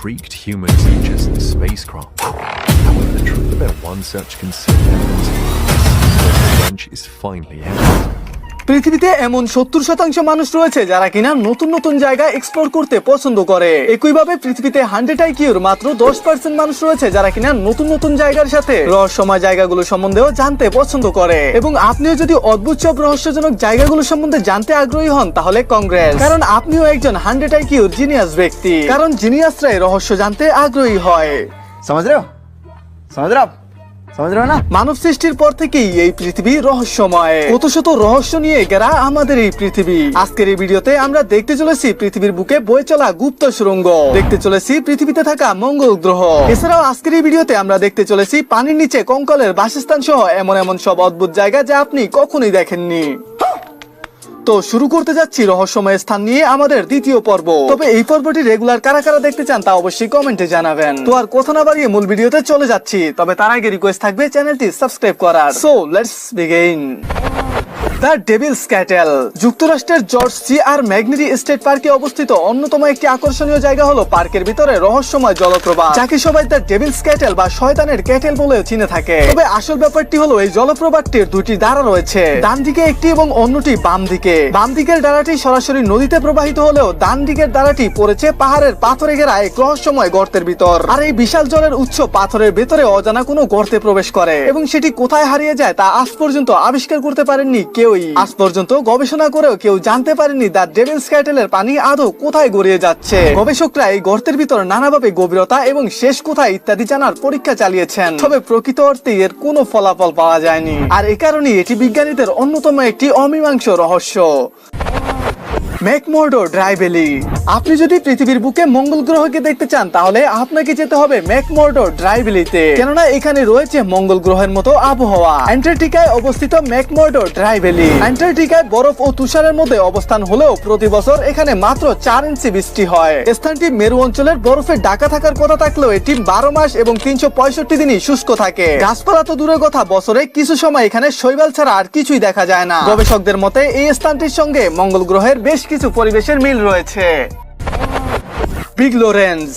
intrigued human creatures in the spacecraft. However, the truth about one such French is finally out. পৃথিবীতে এমন সত্তর শতাংশ মানুষ রয়েছে যারা কিনা নতুন নতুন জায়গা এক্সপ্লোর করতে পছন্দ করে। একইভাবে পৃথিবীতে হান্ড্রেড আইকিউর মাত্র দশ পার্সেন্ট মানুষ রয়েছে যারা কিনা নতুন নতুন জায়গার সাথে রহস্যময় জায়গাগুলো সম্বন্ধেও জানতে পছন্দ করে। এবং আপনিও যদি অদ্ভুত সব রহস্যজনক জায়গাগুলো সম্বন্ধে জানতে আগ্রহী হন, তাহলে কংগ্রেস কারণ আপনিও একজন হান্ড্রেড আইকিউর জিনিয়াস ব্যক্তি। কারণ জিনিয়াসরাই রহস্য জানতে আগ্রহী হয়। সমাজ রেও সমাজ মানব সৃষ্টির পর থেকেই এই পৃথিবী রহস্যময়। কত শত রহস্য নিয়ে গেরা আমাদের এই পৃথিবী। আজকের এই ভিডিওতে আমরা দেখতে চলেছি পৃথিবীর বুকে বয়ে চলা গুপ্ত সুরঙ্গ। দেখতে চলেছি পৃথিবীতে থাকা মঙ্গল গ্রহ। এছাড়াও আজকের এই ভিডিওতে আমরা দেখতে চলেছি পানির নিচে কঙ্কলের বাসস্থান সহ এমন এমন সব অদ্ভুত জায়গা যা আপনি কখনোই দেখেননি। তো শুরু করতে যাচ্ছি রহস্যময় স্থান নিয়ে আমাদের দ্বিতীয় পর্ব। তবে এই পর্বটি রেগুলার কারা কারা দেখতে চান তা অবশ্যই কমেন্টে জানাবেন। তো আর কথা না বাড়িয়ে মূল ভিডিওতে চলে যাচ্ছি, তবে তার আগে রিকোয়েস্ট থাকবে চ্যানেলটি সাবস্ক্রাইব করার। সো লেটস বিগিন যুক্তরাষ্ট্রের জর্জ সি আর স্টেট পার্কে অবস্থিত অন্যতম একটি আকর্ষণীয় জায়গা হলো পার্কের ভিতরে রহস্যময় যাকে সবাই দ্য বা শয়তানের ক্যাটেল বলেও চিনে থাকে। তবে আসল ব্যাপারটি হলো এই দুটি দ্বারা রয়েছে ডান দিকে একটি এবং অন্যটি বাম দিকে বাম দিকের সরাসরি নদীতে প্রবাহিত হলেও ডান দিকের দ্বারাটি পড়েছে পাহাড়ের পাথরে ঘেরা এক রহস্যময় গর্তের ভিতর। আর এই বিশাল জলের উৎস পাথরের ভেতরে অজানা কোনো গর্তে প্রবেশ করে। এবং সেটি কোথায় হারিয়ে যায় তা আজ পর্যন্ত আবিষ্কার করতে পারেননি কেউই আজ পর্যন্ত গবেষণা করেও কেউ জানতে পারেনি দ্য ডেভিলস ক্যাটেলের পানি আদৌ কোথায় গড়িয়ে যাচ্ছে। গবেষকরা এই গর্তের ভিতর নানাভাবে গভীরতা এবং শেষ কোথায় ইত্যাদি জানার পরীক্ষা চালিয়েছেন। তবে প্রকৃত অর্থে এর কোনো ফলাফল পাওয়া যায়নি। আর এ কারণে এটি বিজ্ঞানীদের অন্যতম একটি অমীমাংস রহস্য। ম্যাকমোর্ডো ড্রাইভেলি আপনি যদি পৃথিবীর বুকে মঙ্গল গ্রহকে দেখতে চান, তাহলে আপনাকে যেতে হবে ম্যাকমোর্ডো ড্রাইভেলিতে কেননা এখানে রয়েছে মঙ্গল গ্রহের মতো আবহাওয়া। অ্যান্টার্কটিকায় অবস্থিত ম্যাকমোর্ডো ড্রাইভেলি অ্যান্টার্কটিকায় বরফ ও তুষারের মধ্যে অবস্থান হলেও প্রতি বছর এখানে মাত্র চার ইঞ্চি বৃষ্টি হয়। স্থানটি মেরু অঞ্চলের বরফে ঢাকা থাকার কথা থাকলেও এটি বারো মাস এবং তিনশো পঁয়ষট্টি দিনই শুষ্ক থাকে। গাছপালা তো দূরের কথা, বছরে কিছু সময় এখানে শৈবাল ছাড়া আর কিছুই দেখা যায় না। গবেষকদের মতে, এই স্থানটির সঙ্গে মঙ্গল গ্রহের বেশ কিছু পরিবেশের মিল রয়েছে। বিগ লোরেন্স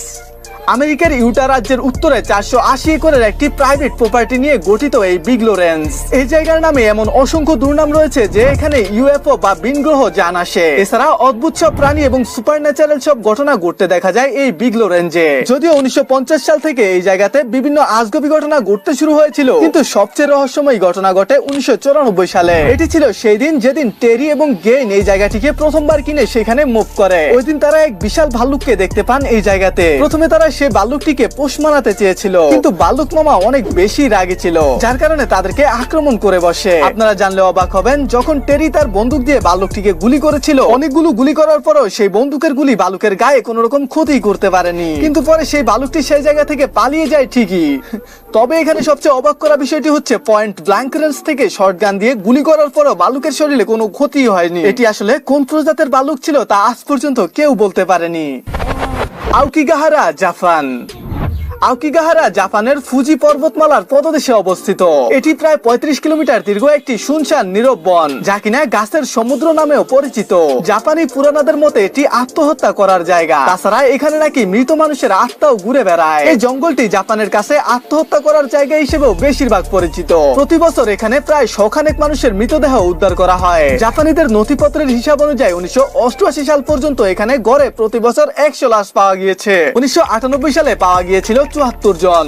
আমেরিকার ইউটা রাজ্যের উত্তরে চারশো আশি একরের একটি প্রাইভেট প্রপার্টি নিয়ে গঠিত এই বিগ লোরেন্স এই জায়গার নামে এমন অসংখ্য দুর্নাম রয়েছে যে এখানে ইউএফও বা বিন গ্রহ যান আসে। এছাড়া অদ্ভুত সব প্রাণী এবং সুপার ন্যাচারাল সব ঘটনা ঘটতে দেখা যায় এই বিগ লোরেঞ্জে যদিও উনিশশো সাল থেকে এই জায়গাতে বিভিন্ন আজগবি ঘটনা ঘটতে শুরু হয়েছিল, কিন্তু সবচেয়ে রহস্যময় ঘটনা ঘটে উনিশশো চুরানব্বই সালে। এটি ছিল সেই দিন যেদিন টেরি এবং গেইন এই জায়গাটিকে প্রথমবার কিনে সেখানে মুভ করে। ওই দিন তারা এক বিশাল ভাল্লুককে দেখতে পান এই জায়গাতে। প্রথমে তারা সেই ভাল্লুকটিকে পোষ মানাতে চেয়েছিল। কিন্তু ভাল্লুক মামা অনেক বেশি রাগী ছিল, যার কারণে তাদেরকে আক্রমণ করে বসে। আপনারা জানলে অবাক হবেন, যখন টেরি তার বন্দুক দিয়ে ভাল্লুকটিকে গুলি করেছিল, অনেকগুলো গুলি করার পরও সেই বন্দুকের গুলি বালুকের গায়ে কোন রকম ক্ষতি করতে পারেনি। কিন্তু পরে সেই বালুকটি সেই জায়গা থেকে পালিয়ে যায় ঠিকই। তবে এখানে সবচেয়ে অবাক করা বিষয়টি হচ্ছে পয়েন্ট ব্ল্যাঙ্ক রেঞ্জ থেকে শর্ট গান দিয়ে গুলি করার পরও বালুকের শরীরে কোনো ক্ষতি হয়নি। এটি আসলে কোন প্রজাতের বালুক ছিল তা আজ পর্যন্ত কেউ বলতে পারেনি। আউকিগাহারা জাপান আউকিগাহারা জাপানের ফুজি পর্বতমালার পদদেশে অবস্থিত। এটি প্রায় পঁয়ত্রিশ কিলোমিটার দীর্ঘ একটি শুনশান নীরব বন, যা কিনা গাছের সমুদ্র নামেও পরিচিত। জাপানি পুরানাদের মতে এটি আত্মহত্যা করার জায়গা। তাছাড়া এখানে নাকি মৃত মানুষের আত্মাও ঘুরে বেড়ায়। এই জঙ্গলটি জাপানের কাছে আত্মহত্যা করার জায়গা হিসেবেও বেশিরভাগ পরিচিত। প্রতি বছর এখানে প্রায় শখানেক মানুষের মৃতদেহ উদ্ধার করা হয়। জাপানিদের নথিপত্রের হিসাব অনুযায়ী উনিশশো অষ্টআশি সাল পর্যন্ত এখানে গড়ে প্রতি বছর একশো লাশ পাওয়া গিয়েছে। উনিশশো আটানব্বই সালে পাওয়া গিয়েছিল চুয়াত্তর জন।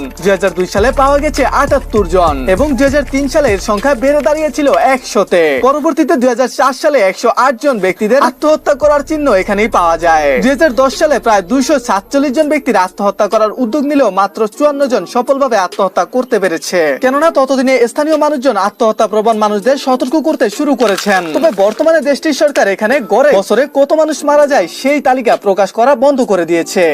দুই সালে পাওয়া গেছে আটাত্তর জন এবং দুই সালে এর সংখ্যা বেড়ে দাঁড়িয়েছিল একশোতে। পরবর্তীতে দুই সালে একশো জন ব্যক্তিদের আত্মহত্যা করার চিহ্ন এখানেই পাওয়া যায়। দুই সালে প্রায় দুইশো সাতচল্লিশ জন ব্যক্তির আত্মহত্যা করার উদ্যোগ নিলেও মাত্র চুয়ান্ন জন সফলভাবে আত্মহত্যা করতে পেরেছে। কেননা ততদিনে স্থানীয় মানুষজন আত্মহত্যা প্রবণ মানুষদের সতর্ক করতে শুরু করেছেন। তবে বর্তমানে দেশটির সরকার এখানে গড়ে বছরে কত মানুষ মারা যায় সেই তালিকা প্রকাশ করা বন্ধ করে দিয়েছে।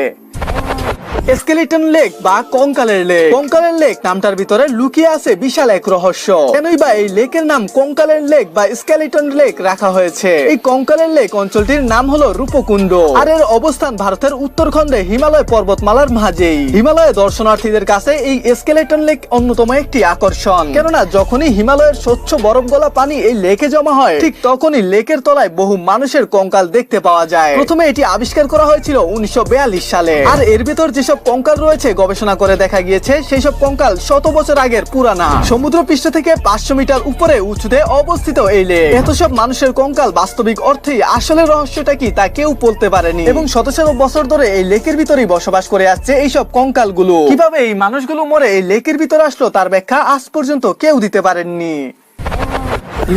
স্কেলিটন লেক বা কঙ্কালের লেক। কঙ্কালের লেক নামটার ভিতরে লুকিয়ে আছে বিশাল এক রহস্য। কেনই বা এই লেকের নাম কঙ্কালের লেক বা স্কেলিটন লেক রাখা হয়েছে? এই কঙ্কালের লেক অঞ্চলটির নাম হলো রূপকুণ্ড। আর এর অবস্থান ভারতের উত্তরখণ্ডে হিমালয় পর্বতমালার মাঝেই। হিমালয় দর্শনার্থীদের কাছে এই স্কেলেটন লেক অন্যতম একটি আকর্ষণ। কেননা যখনই হিমালয়ের স্বচ্ছ বরফ গলা পানি এই লেকে জমা হয়, ঠিক তখনই লেকের তলায় বহু মানুষের কঙ্কাল দেখতে পাওয়া যায়। প্রথমে এটি আবিষ্কার করা হয়েছিল উনিশশো বিয়াল্লিশ সালে। আর এর ভিতর যেসব যেসব কঙ্কাল রয়েছে, গবেষণা করে দেখা গিয়েছে সেই সব কঙ্কাল শত বছর আগের পুরানা। সমুদ্র পৃষ্ঠ থেকে পাঁচশো মিটার উপরে উঁচুতে অবস্থিত এই লেক। এত সব মানুষের কঙ্কাল বাস্তবিক অর্থেই আসলে রহস্যটা কি তা কেউ বলতে পারেনি। এবং শত শত বছর ধরে এই লেকের ভিতরেই বসবাস করে আসছে এইসব কঙ্কালগুলো কীভাবে এই মানুষগুলো মরে এই লেকের ভিতরে আসলো তার ব্যাখ্যা আজ পর্যন্ত কেউ দিতে পারেননি।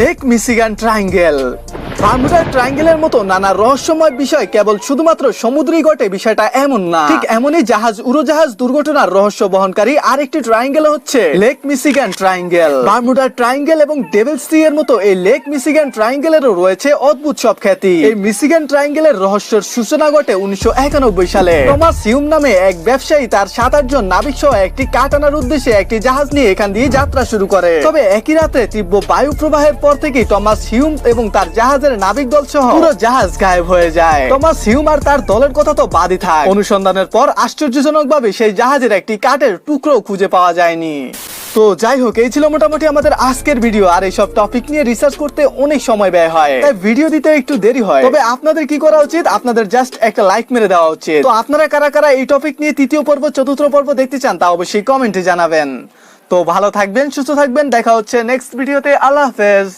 Lake Michigan triangle. বারমুডা ট্রায়াঙ্গেলের মতো নানা রহস্যময় বিষয় কেবল শুধুমাত্র বিষয়টা এমন না। ঠিক এমনই জাহাজ, উড়োজাহাজ দুর্ঘটনার রহস্য বহনকারী ট্রায়াঙ্গেল হচ্ছে, লেক মিসিগান ট্রায়াঙ্গেল। ট্রায়াঙ্গেল এবং ডেভিল সি এর মতো এই লেক মিসিগান ট্রায়াঙ্গেলেরও রয়েছে অদ্ভুত সব খ্যাতি। এই মিসিগান ট্রায়াঙ্গেলের রহস্যের সূচনা ঘটে উনিশশো একানব্বই সালে। টমাস হিউম নামে এক ব্যবসায়ী তার সাত আট জন নাবিক সহ একটি কাটানার উদ্দেশ্যে একটি জাহাজ নিয়ে এখান দিয়ে যাত্রা শুরু করে। তবে একই রাতে তীব্র বায়ু প্রবাহের পর থেকেই টমাস হিউম এবং তার জাহাজের নাবিক দল সহ পুরো জাহাজ গায়েব হয়ে যায়। টমাস হিউম তার দলের কথা তো বাদই থাক। অনুসন্ধানের পর আশ্চর্যজনক ভাবে সেই জাহাজের একটি কাঠের টুকরো খুঁজে পাওয়া যায়নি। তো যাই হোক, এই ছিল মোটামুটি আমাদের আজকের ভিডিও। আর এইসব টপিক নিয়ে রিসার্চ করতে অনেক সময় ব্যয় হয়। তাই ভিডিও দিতে একটু দেরি হয়। তবে আপনাদের কি করা উচিত? আপনাদের জাস্ট একটা লাইক মেরে দেওয়া উচিত। তো আপনারা কারা কারা এই টপিক নিয়ে তৃতীয় পর্ব, চতুর্থ পর্ব দেখতে চান তা অবশ্যই কমেন্টে জানাবেন। তো ভালো থাকবেন, সুস্থ থাকবেন। দেখা হচ্ছে নেক্সট ভিডিওতে আল্লাহ হাফেজ।